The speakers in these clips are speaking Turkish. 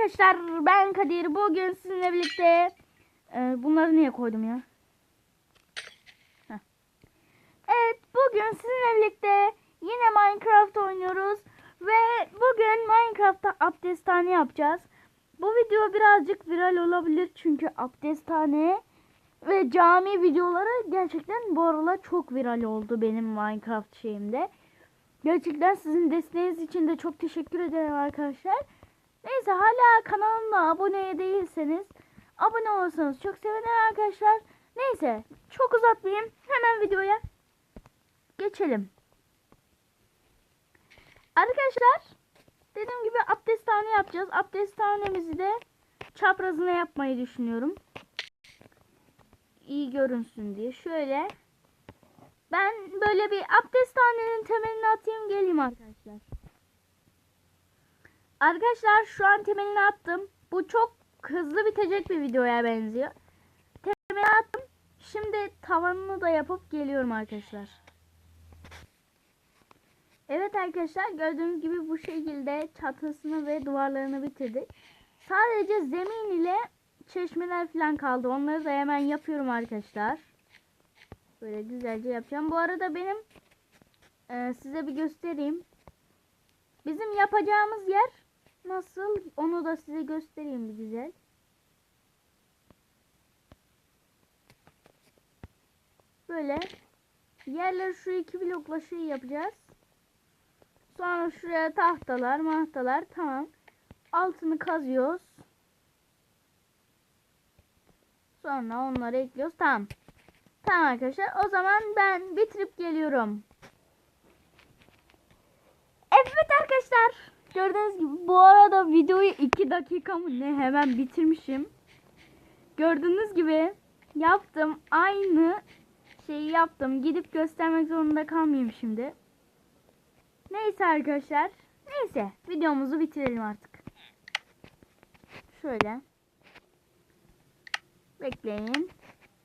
arkadaşlar ben Kadir. Bugün sizinle birlikte Ee, bunları niye koydum ya? Heh. Evet bugün sizinle birlikte yine Minecraft oynuyoruz ve bugün Minecraft'ta abdesthane yapacağız. Bu video birazcık viral olabilir çünkü abdesthane ve cami videoları gerçekten bu aralar çok viral oldu benim Minecraft şeyimde. Gerçekten sizin desteğiniz için de çok teşekkür ederim arkadaşlar. Neyse hala kanalıma abone değilseniz abone olursanız çok sevinirim arkadaşlar. Neyse çok uzatmayayım hemen videoya geçelim. Arkadaşlar dediğim gibi abdesthane yapacağız. Abdesthanemizi de çaprazına yapmayı düşünüyorum. İyi görünsün diye. Şöyle ben böyle bir abdesthanenin temelini atayım geleyim arkadaşlar. Arkadaşlar şu an temelini attım. Bu çok hızlı bitecek bir videoya benziyor. Temelini attım. Şimdi tavanını da yapıp geliyorum arkadaşlar. Evet arkadaşlar gördüğünüz gibi bu şekilde çatısını ve duvarlarını bitirdik. Sadece zemin ile çeşmeler falan kaldı. Onları da hemen yapıyorum arkadaşlar. Böyle güzelce yapacağım. Bu arada benim e, size bir göstereyim. Bizim yapacağımız yer nasıl onu da size göstereyim güzel. Böyle yerleri şu iki blokla şey yapacağız. Sonra şuraya tahtalar mahtalar tamam. Altını kazıyoruz. Sonra onları ekliyoruz. Tamam. Tamam arkadaşlar. O zaman ben bitirip geliyorum. Evet arkadaşlar. Gördüğünüz gibi bu arada videoyu 2 dakika mı ne hemen bitirmişim. Gördüğünüz gibi yaptım. Aynı şeyi yaptım. Gidip göstermek zorunda kalmayayım şimdi. Neyse arkadaşlar. Neyse videomuzu bitirelim artık. Şöyle. Bekleyin.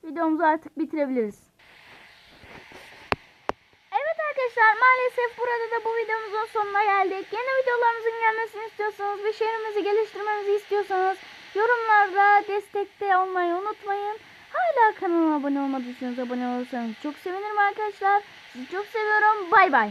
Videomuzu artık bitirebiliriz. Arkadaşlar maalesef burada da bu videomuzun sonuna geldik. Yeni videolarımızın gelmesini istiyorsanız ve şehrimizi geliştirmemizi istiyorsanız yorumlarda destekte olmayı unutmayın. Hala kanalıma abone olmadıysanız abone olursanız çok sevinirim arkadaşlar. Sizi çok seviyorum. Bay bay.